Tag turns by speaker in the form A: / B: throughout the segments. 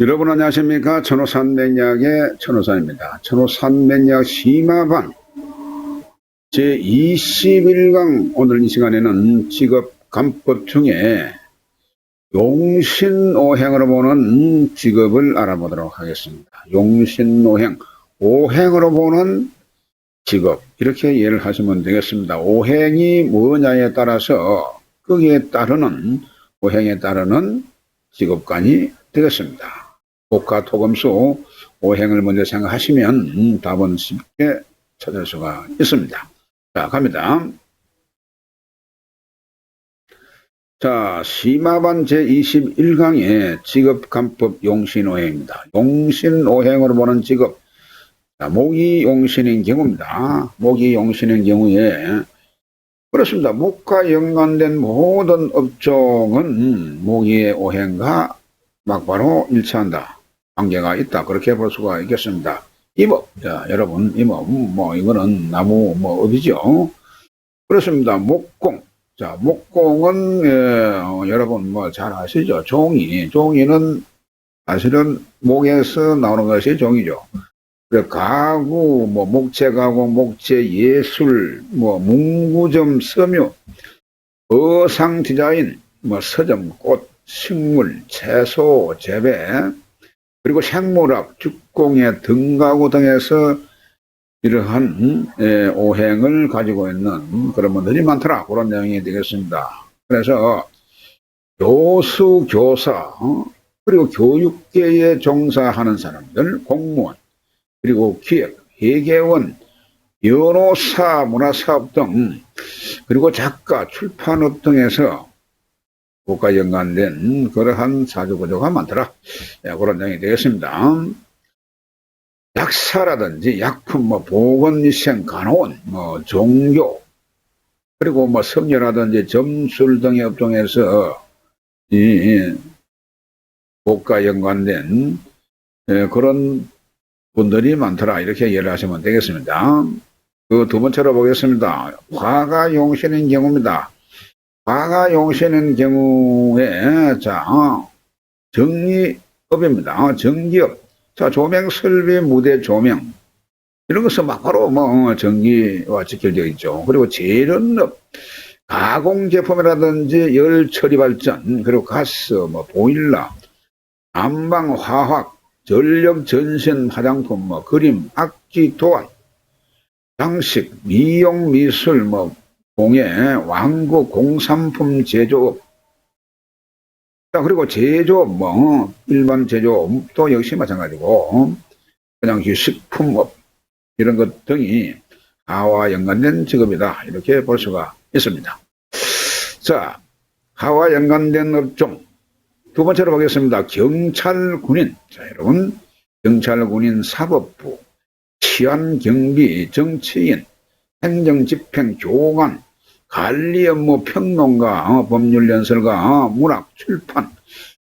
A: 여러분 안녕하십니까 천호산맥약의 천호산입니다. 천호산맥약 심화반 제21강 오늘 이 시간에는 직업간법 중에 용신오행으로 보는 직업을 알아보도록 하겠습니다. 용신오행, 오행으로 보는 직업 이렇게 이해를 하시면 되겠습니다. 오행이 뭐냐에 따라서 거기에 따르는 오행에 따르는 직업관이 되겠습니다. 복과 토금수 오행을 먼저 생각하시면 음, 답은 쉽게 찾을 수가 있습니다. 자, 갑니다. 자, 심화반 제21강의 직업간법 용신오행입니다. 용신오행으로 보는 직업. 자, 목이 용신인 경우입니다. 목이 용신인 경우에 그렇습니다. 목과 연관된 모든 업종은 목의 오행과 막바로 일치한다. 관계가 있다. 그렇게 볼 수가 있겠습니다. 임업. 자, 여러분, 임업. 뭐, 이거는 나무, 뭐, 업이죠. 그렇습니다. 목공. 자, 목공은, 예, 어, 여러분, 뭐, 잘 아시죠? 종이. 종이는 사실은 목에서 나오는 것이 종이죠. 그래, 가구, 뭐, 목재 가구, 목재 예술, 뭐, 문구점 섬유, 어상 디자인, 뭐, 서점, 꽃, 식물, 채소, 재배, 그리고 생물학, 죽공예, 등가구 등에서 이러한 예, 오행을 가지고 있는 그런 분들이 많더라. 그런 내용이 되겠습니다. 그래서 교수, 교사, 어? 그리고 교육계에 종사하는 사람들, 공무원, 그리고 기획, 회계원, 변호사, 문화사업 등, 그리고 작가, 출판업 등에서 국가 연관된 그러한 사주구조가 많더라. 예, 그런 내용이 되겠습니다. 약사라든지 약품, 뭐 보건위생, 간호원, 뭐 종교, 그리고 뭐 성녀라든지 점술 등의 업종에서 이 국가 연관된 예, 그런 분들이 많더라. 이렇게 이해를 하시면 되겠습니다. 그 두 번째로 보겠습니다. 화가 용신인 경우입니다. 화가 용신인 경우에, 자, 어, 정리업입니다. 어, 정기업. 자, 조명, 설비, 무대, 조명. 이런 것은 막 바로 뭐, 전기와 직결되어 있죠. 그리고 재련업, 가공 제품이라든지 열 처리 발전, 그리고 가스, 뭐, 보일러, 난방, 화학, 전력, 전신, 화장품, 뭐, 그림, 악기, 도안, 장식, 미용, 미술, 뭐, 공예, 왕구, 공산품 제조업. 자, 그리고 제조업, 뭐, 일반 제조업도 역시 마찬가지고, 그냥 이 식품업, 이런 것 등이 하와 연관된 직업이다. 이렇게 볼 수가 있습니다. 자, 하와 연관된 업종. 두 번째로 보겠습니다. 경찰, 군인. 자, 여러분. 경찰, 군인, 사법부, 치안, 경비, 정치인, 행정, 집행, 교관, 관리 업 무, 평론가, 어, 법률 연설가, 어, 문학, 출판,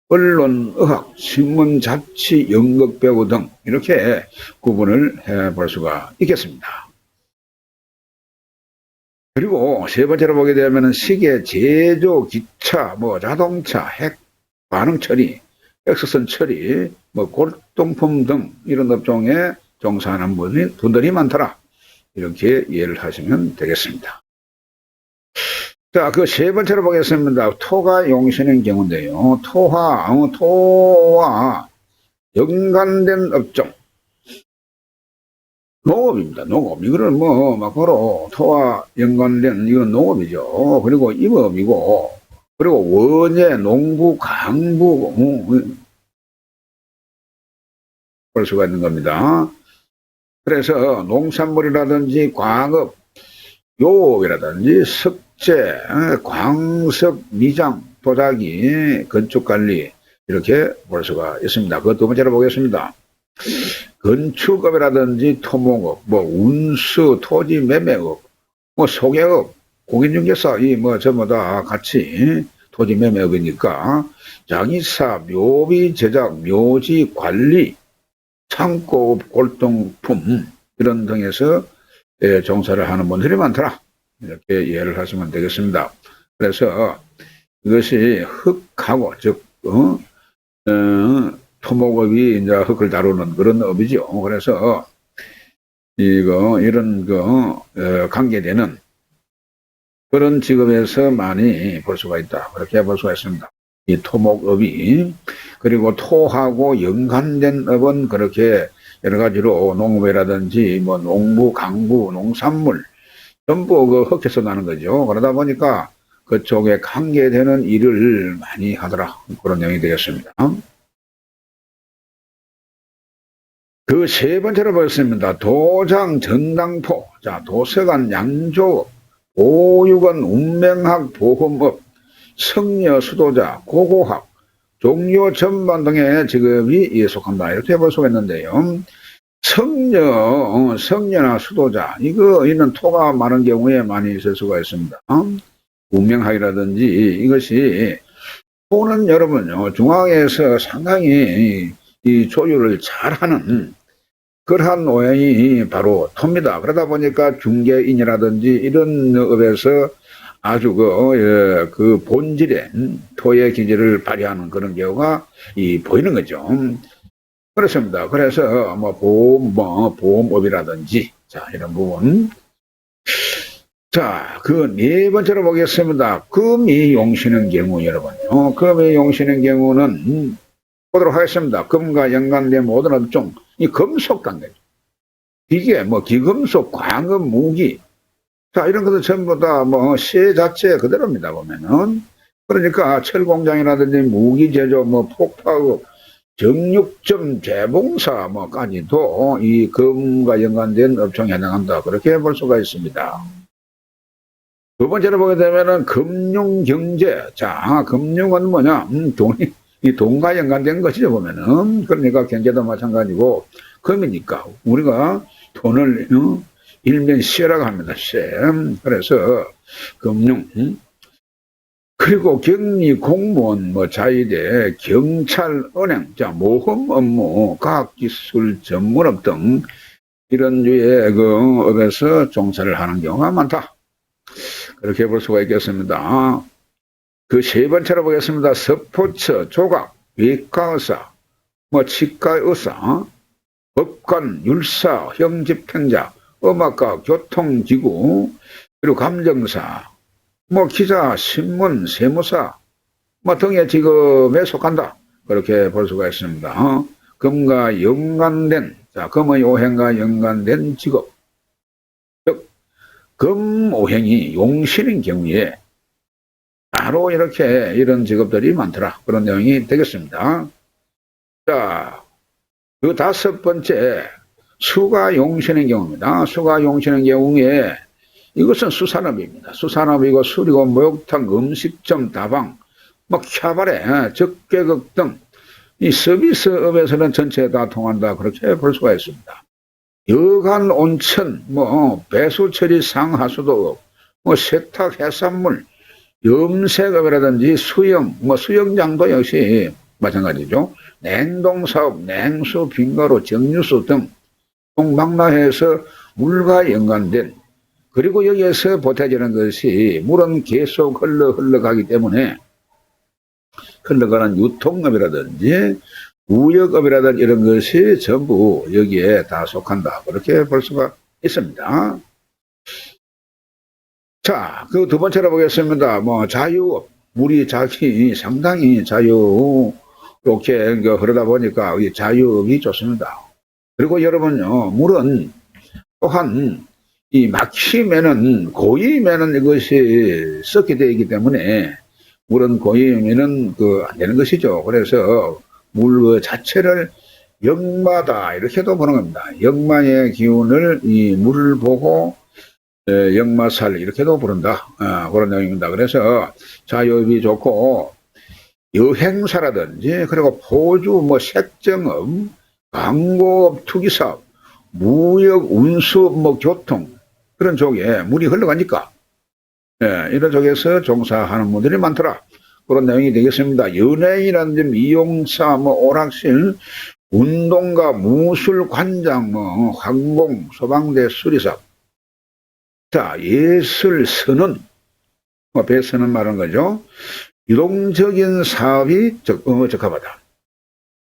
A: 언론, 의학, 신문, 잡지, 연극 배우 등 이렇게 구분을 해 볼 수가 있겠습니다. 그리고 세 번째로 보게 되면 시계, 제조, 기차, 뭐 자동차, 핵, 반응 처리, 엑스선 처리, 뭐 골동품 등 이런 업종에 종사하는 분이, 분들이 많더라. 이렇게 이해를 하시면 되겠습니다. 자, 그 세 번째로 보겠습니다. 토가 용신인 경우인데요. 토화, 어, 토와 연관된 업종. 농업입니다. 농업. 이거는 뭐, 막 바로 토와 연관된, 이건 농업이죠. 그리고 임업이고, 그리고 원예, 농부, 강부, 어, 볼 수가 있는 겁니다. 그래서 농산물이라든지 광업, 요업이라든지 석 재, 어, 광석, 미장, 도자기, 건축 관리 이렇게 볼 수가 있습니다. 그 두 번째로 보겠습니다. 건축업이라든지 토목업, 뭐 운수, 토지 매매업, 뭐 소개업, 공인중개사 이 뭐 전부 다 같이 토지 매매업이니까 장의사, 묘비 제작, 묘지 관리, 창고업, 골동품 이런 등에서 예, 종사를 하는 분들이 많더라. 이렇게 이해를 하시면 되겠습니다. 그래서 이것이 흑하고, 즉, 어, 어, 토목업이 이제 흙을 다루는 그런 업이죠. 그래서 이거 이런 그 어, 관계되는 그런 직업에서 많이 볼 수가 있다. 그렇게 볼 수가 있습니다. 이 토목업이 그리고 토하고 연관된 업은 그렇게 여러 가지로 농업이라든지 뭐 농부, 강부, 농산물 전부 그 흙에서 나는 거죠. 그러다 보니까 그쪽에 관계되는 일을 많이 하더라. 그런 내용이 되겠습니다. 그 세 번째로 보겠습니다. 도장 전당포. 자, 도서관 양조, 보육원 운명학 보험업, 성녀 수도자, 고고학, 종료 전반 등의 직업이 속한다. 이렇게 볼 수가 있는데요. 성녀, 어, 성녀나 수도자, 이거, 이는 토가 많은 경우에 많이 있을 수가 있습니다. 운명학이라든지 이것이 토는 여러분요, 중앙에서 상당히 이 조율을 잘하는 그러한 오행이 바로 토입니다. 그러다 보니까 중개인이라든지 이런 업에서 아주 그, 어, 예, 그 본질의 음, 토의 기질을 발휘하는 그런 경우가 이 보이는 거죠. 그렇습니다. 그래서 뭐 보험, 뭐 보험업이라든지 자 이런 부분. 자, 그 네 번째로 보겠습니다. 금이 용시는 경우 여러분. 어, 금이 용시는 경우는 음, 보도록 하겠습니다. 금과 연관된 모든 업종, 이 금속 관계죠. 기계, 뭐 기금속, 광업, 무기, 자 이런 것들 전부 다 뭐 시 자체 그대로입니다 보면은. 그러니까 철공장이라든지 무기 제조, 뭐 폭파업, 정육점 재봉사 뭐까지도 이 금과 연관된 업종에 해당한다. 그렇게 볼 수가 있습니다. 두 번째로 보게 되면은 금융 경제. 자, 금융은 뭐냐? 음, 돈이, 이 돈과 연관된 것이죠, 보면은. 그러니까 경제도 마찬가지고, 금이니까 우리가 돈을, 어? 일면 시라고 합니다, 시. 그래서, 금융, 음? 그리고 격리, 공무원, 뭐 자위대, 경찰, 은행, 자 모험 업무, 과학기술 전문업 등 이런 류의 그 업에서 종사를 하는 경우가 많다. 그렇게 볼 수가 있겠습니다. 그 세 번째로 보겠습니다. 스포츠, 조각, 외과의사, 뭐 치과의사, 법관, 율사, 형집행자, 음악가, 교통기구, 그리고 감정사, 뭐 기자, 신문, 세무사 뭐 등의 직업에 속한다. 그렇게 볼 수가 있습니다. 어? 금과 연관된 자 금의 오행과 연관된 직업 즉 금 오행이 용신인 경우에 바로 이렇게 이런 직업들이 많더라. 그런 내용이 되겠습니다. 자, 그 다섯 번째 수가 용신인 경우입니다. 수가 용신인 경우에 이것은 수산업입니다. 수산업이고 수리고 목욕탕, 음식점, 다방, 뭐 캬바레, 적개극 등 이 서비스업에서는 전체 다 통한다. 그렇게 볼 수가 있습니다. 여간 온천, 뭐 배수 처리 상하수도업, 뭐 세탁 해산물, 염색업이라든지 수영, 뭐 수영장도 역시 마찬가지죠. 냉동사업, 냉수, 빙가로, 정유수 등 동방나해에서 물과 연관된 그리고 여기에서 보태지는 것이 물은 계속 흘러 흘러가기 때문에 흘러가는 유통업이라든지 무역업이라든지 이런 것이 전부 여기에 다 속한다. 그렇게 볼 수가 있습니다. 자, 그 두 번째로 보겠습니다. 뭐 자유업, 물이 자기 상당히 자유 이렇게 흐르다 보니까 이 자유업이 좋습니다. 그리고 여러분요, 물은 또한 이 막히면은 고이면은 이것이 썩게 되기 때문에 물은 고이면은 그안 되는 것이죠. 그래서 물 자체를 역마다 이렇게도 보는 겁니다. 역마의 기운을 이 물을 보고 에, 역마살 이렇게도 부른다. 아, 그런 내용입니다. 그래서 자유업이 좋고 여행사라든지 그리고 포주 뭐 색정업 광고업 투기사업 무역 운수 뭐 교통 그런 쪽에 물이 흘러가니까 예, 이런 쪽에서 종사하는 분들이 많더라. 그런 내용이 되겠습니다. 연예인이라든지 미용사, 뭐 오락실, 운동가, 무술, 관장, 뭐 항공, 소방대, 수리사. 자, 예술, 선언, 뭐 배선언 말하는 거죠. 유동적인 사업이 적, 어, 적합하다.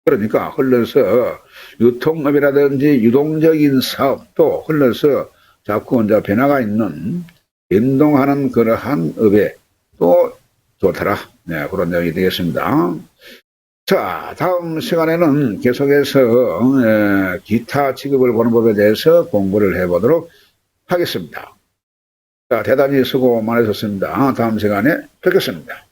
A: 그러니까 흘러서 유통업이라든지 유동적인 사업도 흘러서 자꾸 이제 변화가 있는 변동하는 그러한 업에 또 좋더라. 네, 그런 내용이 되겠습니다. 자, 다음 시간에는 계속해서 에, 기타 취급을 보는 법에 대해서 공부를 해보도록 하겠습니다. 자, 대단히 수고 많으셨습니다. 다음 시간에 뵙겠습니다.